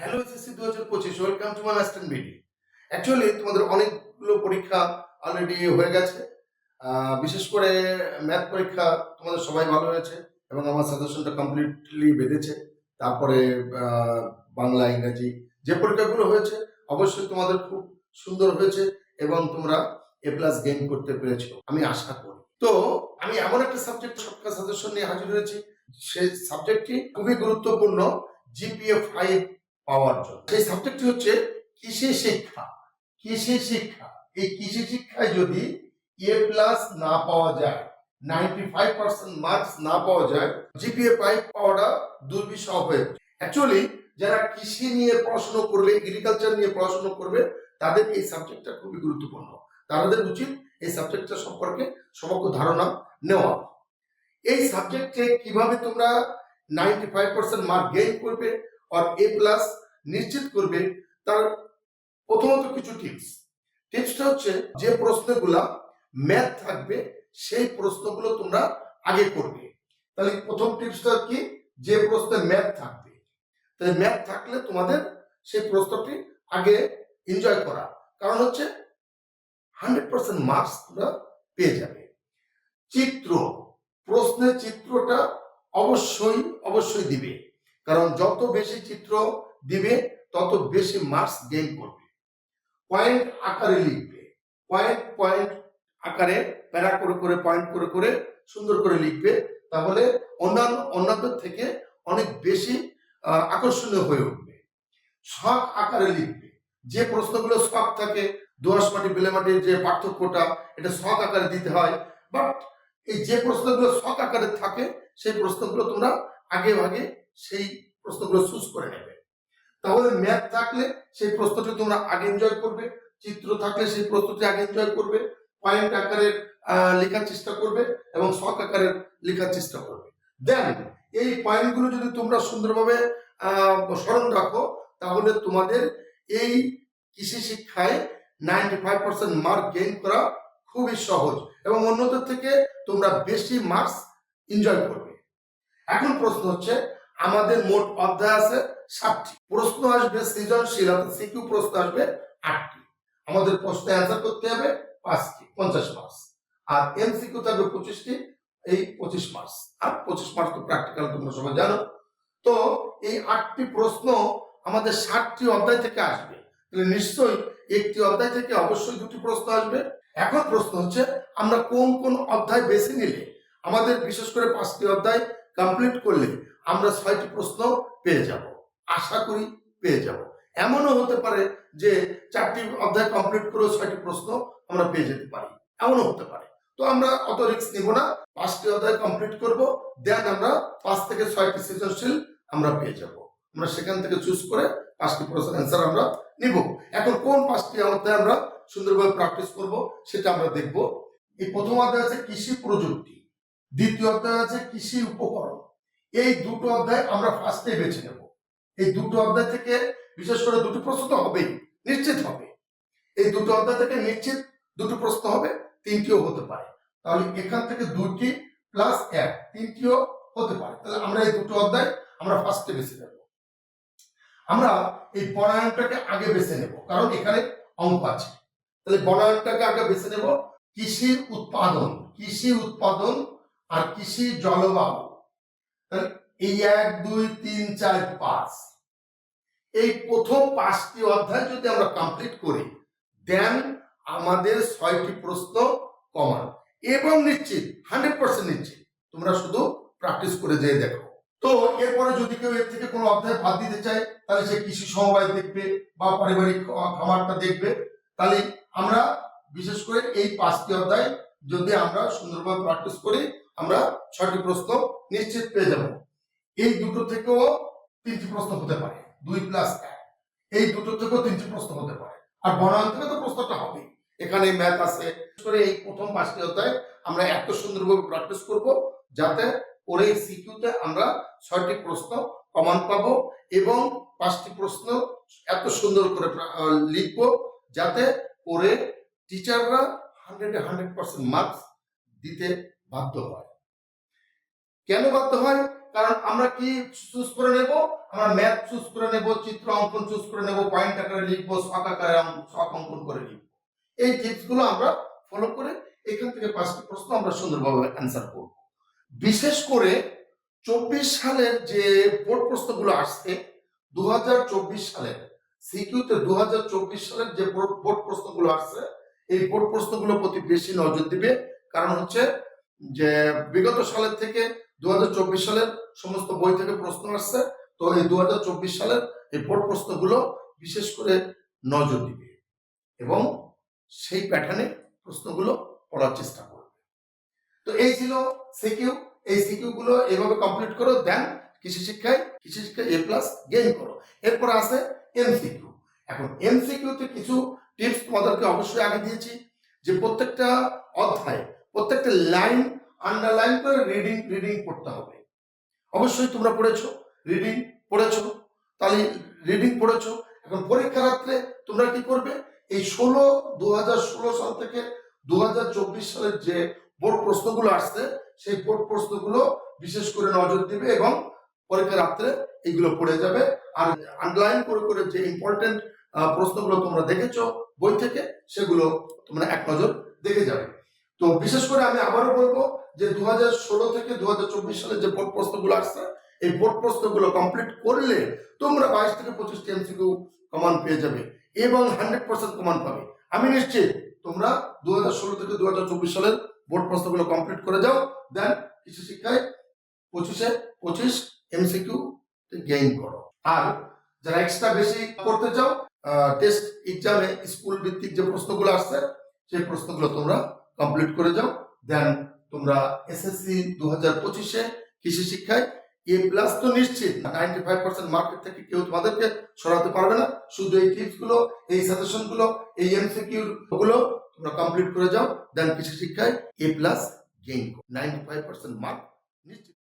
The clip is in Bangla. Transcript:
হ্যালো এসএসসি দু হাজার পঁচিশ welcome to my western BD actually তোমাদের অনেকগুলো পরীক্ষা অলরেডি হয়ে গেছে। বিশেষ করে ম্যাথ পরীক্ষা তোমাদের সবাই ভালো হয়েছে এবং আমার সাজেশনটা কমপ্লিটলি বেঁধেছে। তারপরে বাংলা, ইংরাজি যে পরীক্ষাগুলো হয়েছে, অবশ্যই তোমাদের খুব সুন্দর হয়েছে এবং তোমরা এ প্লাস গেইন করতে পেরেছ, আমি আশা করি। তো, আমি এমন একটা সাবজেক্ট সবকা সাজেশন নিয়ে হাজির হয়েছি। সেই সাবজেক্টটি খুবই গুরুত্বপূর্ণ জিপিএ ফাইভ পাওয়ার জন্য। সেই সাবজেক্টটি হচ্ছে কৃষি শিক্ষা? কৃষি শিক্ষা? এই কৃষি শিক্ষায় যদি এ প্লাস না পাওয়া যায় নাইনটি ফাইভ পার্সেন্ট মার্কস না পাওয়া যায় জিপিএ ফাইভ পাওয়াটা দুর্বিষহ হয়ে অ্যাকচুয়ালি যারা কৃষি নিয়ে পড়াশোনা করবে এগ্রিকালচার নিয়ে পড়াশোনা করবে, তাদের এই সাবজেক্টটা খুবই গুরুত্বপূর্ণ। তাদের উচিত এই সাবজেক্টটা সম্পর্কে সমগ্র ধারণা নেওয়া। এই সাবজেক্টে কীভাবে তোমরা ninety five percent mark gain করবে আর এ প্লাস নিশ্চিত করবে তার প্রথমত কিছু টিপস টিপসটা হচ্ছে যে প্রশ্নগুলা ম্যাথ থাকবে, সেই প্রশ্নগুলো তোমরা আগে করবে। তাহলে প্রথম টিপসটা কি? যে প্রশ্নে ম্যাথ থাকবে। তাহলে ম্যাথ থাকলে তোমাদের সেই প্রশ্নটি আগে এনজয় করা। কারণ হচ্ছে হান্ড্রেড পার্সেন্ট মার্কস তোমরা পেয়ে যাবে। চিত্র। প্রশ্নের চিত্রটা অবশ্যই অবশ্যই দিবে। কারণ যত বেশি চিত্র দিবে, তত বেশি মার্কস গেইন করবে। পয়েন্ট আকারে লিখবে। পয়েন্ট পয়েন্ট আকারে প্যারা করে করে পয়েন্ট করে করে সুন্দর করে লিখবে। তাহলে অন্যান্য, অন্যদের থেকে অনেক বেশি আকর্ষণীয় হয়ে উঠবে। শখ আকারে লিখবে। যে প্রশ্নগুলো শখ থাকে, দোয়াশ মাটি, বেলে মাটির যে পার্থক্যটা, এটা শখ আকারে দিতে হয়। বাট এই যে প্রশ্নগুলো শখ আকারে থাকে, সেই প্রশ্নগুলো তোমরা আগে ভাগে সেই প্রশ্নগুলো চুজ করে নেবে। তাহলে ম্যাথ থাকলে সেই প্রশ্নটি তোমরা আগে এনজয় করবে চিত্র থাকলে সেই প্রশ্নটি আগে এনজয় করবে পয়েন্ট আকারে আহ, লেখার চেষ্টা করবে এবং শখ আকারে লেখার চেষ্টা করবে। দেন এই পয়েন্টগুলো যদি তোমরা সুন্দরভাবে স্মরণ রাখো তাহলে তোমাদের এই কৃষি শিক্ষায় ninety five percent mark gain করা খুবই সহজ এবং অন্যদের থেকে তোমরা বেশি মার্কস এনজয় করবে। এখন প্রশ্ন হচ্ছে আমাদের মোট অধ্যায় আছে সাতটি। প্রশ্ন আসবে সৃজনশীল, অর্থাৎ সিকিউ প্রশ্ন আসবে আটটি। আমাদের প্রশ্নে অ্যান্সার করতে হবে পাঁচটি, পঞ্চাশ মার্কস আর এমসিকিউ থাকবে পঁচিশটি, এই পঁচিশ মার্কস আর পঁচিশ মার্কস তো প্র্যাকটিক্যাল তোমরা সবাই জানো। তো এই আটটি প্রশ্ন আমাদের ষাটটি অধ্যায় থেকে আসবে। তাহলে নিশ্চয়ই একটি অধ্যায় থেকে অবশ্যই দুটি প্রশ্ন আসবে। এখন প্রশ্ন হচ্ছে, আমরা কোন কোন অধ্যায় বেছে নিলে, আমাদের বিশেষ করে পাঁচটি অধ্যায় কমপ্লিট করলে আমরা ছয়টি প্রশ্ন পেয়ে যাব। আশা করি পেয়ে যাব। এমনও হতে পারে যে চারটি অধ্যায় কমপ্লিট করেও ছয়টি প্রশ্ন আমরা পেয়ে যেতে পারি। এমনও হতে পারে। তো আমরা অত রিস্ক নিব না। পাঁচটি অধ্যায় কমপ্লিট করব। দেন আমরা পাঁচ থেকে ছয়টি সৃজনশীল আমরা পেয়ে যাব। আমরা সেখান থেকে চুজ করে পাঁচটি প্রশ্নের অ্যান্সার আমরা নিব। এখন কোন পাঁচটি অধ্যায় আমরা সুন্দরভাবে প্র্যাকটিস করব সেটা আমরা দেখব। এই প্রথম অধ্যায় আছে কৃষি প্রযুক্তি। দ্বিতীয় অধ্যায় আছে কৃষি উপকরণ। এই দুটো অধ্যায় আমরা ফার্স্টে বেছে নেব। এই দুটো অধ্যায় থেকে বিশেষ করে দুটো প্রশ্ন তো হবেই, নিশ্চিত হবে। এই দুটো অধ্যায় থেকে নিশ্চিত দুটো প্রশ্ন হবে, তিনটিও হতে পারে। তাহলে এখান থেকে দুটি প্লাস এক, তিনটিও হতে পারে। তাহলে আমরা এই দুটো অধ্যায় আমরা ফার্স্টে বেছে নেব। আমরা এই বনায়নটাকে আগে বেছে নেব, কারণ এখানে অঙ্ক আছে। তাহলে বনায়নটাকে আগে বেছে নেব, কৃষির উৎপাদন, কৃষি উৎপাদন আর কৃষি জলবায়ু। এই এক, দুই, তিন, চার, পাঁচ। এই প্রথম পাঁচটি অধ্যায় যদি আমরা কমপ্লিট করি দেন আমাদের ছয়টি প্রশ্ন কমান এবং নিশ্চিত হান্ড্রেড পার্সেন্ট নিশ্চিত, তোমরা শুধু প্র্যাকটিস করে যেয়ে দেখো। তো এরপরে যদি কেউ এর থেকে কোনো অধ্যায় বাদ দিতে চায়, তাহলে সে কৃষি সমবায় দেখবে বা পারিবারিক খামারটা দেখবে। তাহলে আমরা, বিশেষ করে এই পাঁচটি অধ্যায় যদি আমরা সুন্দরভাবে প্র্যাকটিস করি আমরা ছয়টি প্রশ্ন নিশ্চিত পেয়ে যাব। এই দুটো থেকেও তিনটি প্রশ্ন হতে পারে, দুই প্লাস এক। এই দুটো থেকেও তিনটি প্রশ্ন হতে পারে। আর বনায়ন থেকে তো প্রশ্নটা হবে এখানে ম্যাথ আছে। এই প্রথম পাঁচটি অধ্যায় আমরা এত সুন্দরভাবে প্র্যাকটিস করব যাতে পরে সিকিউতে আমরা ছয়টি প্রশ্ন কমান পাবো এবং পাঁচটি প্রশ্ন এত সুন্দর করে লিখব যাতে পরে টিচাররা হান্ড্রেড হান্ড্রেড পার্সেন্ট মার্কস দিতে বাধ্য হয়। কেন বাধ্য হয়? কারণ আমরা কি চুজ করে নেব? আমরা ম্যাথ চুজ করে নেব, চিত্র অঙ্কন চুজ করে নেব পয়েন্ট আকারে লিখব শখ আকারে শখ অঙ্কন করে লিখব। এই টিপসগুলো আমরা ফলো করে এখান থেকে পাঁচটি প্রশ্ন আমরা সুন্দরভাবে অ্যান্সার করব। বিশেষ করে চব্বিশ সালের যে বোর্ড প্রশ্নগুলো আসছে দু হাজার চব্বিশ সালের সিকিউতে দু হাজার চব্বিশ সালের যে বোর্ড প্রশ্নগুলো আসছে, এই বোর্ড প্রশ্নগুলো প্রতি বেশি নজর দিবে। কারণ হচ্ছে যে বিগত সালের থেকে দু হাজার চব্বিশ সালের সমস্ত বই থেকে প্রশ্ন আসছে, তো এই দু হাজার চব্বিশ সালের এই বোর্ড প্রশ্নগুলো বিশেষ করে নজর দিবে এবং সেই প্যাটার্নে প্রশ্নগুলো পড়ার চেষ্টা করবে। তো এই ছিল সিকিউ, এই সিকিউ গুলো এভাবে কমপ্লিট করো দেন কৃষি শিক্ষায় কৃষি শিক্ষায় এ প্লাস গেইন করো। এরপর আছে এমসিকিউ এখন এমসিকিউ তে কিছু টিপস তোমাদেরকে অবশ্যই আগে দিয়েছি যে প্রত্যেকটা অধ্যায়, প্রত্যেকটা লাইন আন্ডারলাইন করে রিডিং রিডিং পড়তে হবে। অবশ্যই তোমরা পড়েছো রিডিং পড়েছো, তাহলে রিডিং পড়েছো, এখন পরীক্ষা রাত্রে তোমরা কি করবে? এই ষোলো দু হাজার ষোলো সাল থেকে দু হাজার চব্বিশ সালের যে বোর্ড প্রশ্নগুলো আসছে, সেই বোর্ড প্রশ্নগুলো বিশেষ করে নজর দিবে এবং পরীক্ষা রাত্রে এগুলো পড়ে যাবে। আর আন্ডারলাইন করে করে যে ইম্পর্টেন্ট প্রশ্নগুলো তোমরা দেখেছ বই থেকে, সেগুলো তোমরা এক নজর দেখে যাবে। তো বিশেষ করে আমি আবারও বলব যে দু হাজার ষোলো থেকে দু হাজার চব্বিশ সালে যে বোর্ড প্রশ্নগুলো আসছে, এই বোর্ড প্রশ্নগুলো কমপ্লিট করলে তোমরা বাইশ থেকে পঁচিশটি এমসিকিউ কমান পেয়ে যাবে এবং হান্ড্রেড পার্সেন্ট কমান পাবে। আমি নিশ্চিত তোমরা দু হাজার ষোলো থেকে দু হাজার চব্বিশ সালের বোর্ড প্রশ্নগুলো কমপ্লিট করে যাও দেন কৃষি শিক্ষায় পঁচিশে পঁচিশ এমসিকিউ গেইন করো। আর যারা এক্সট্রা বেশি করতে চাও টেস্ট এক্সামে স্কুল ভিত্তিক যে প্রশ্নগুলো আসছে, সেই প্রশ্নগুলো তোমরা কমপ্লিট করে যাও। দেন তোমরা এসএসসি দু হাজার পঁচিশে কৃষি শিক্ষায় এ প্লাস তো নিশ্চিত নাইনটি ফাইভ পার্সেন্ট মার্কেট থেকে কেউ তোমাদেরকে সরাতে পারবে না। শুধু এই টিপসগুলো, এই সাজেশনগুলো, এই এমসিকিউ গুলো তোমরা কমপ্লিট করে যাও। দেন কৃষি শিক্ষায় A plus gain ninety five percent mark নিশ্চিত।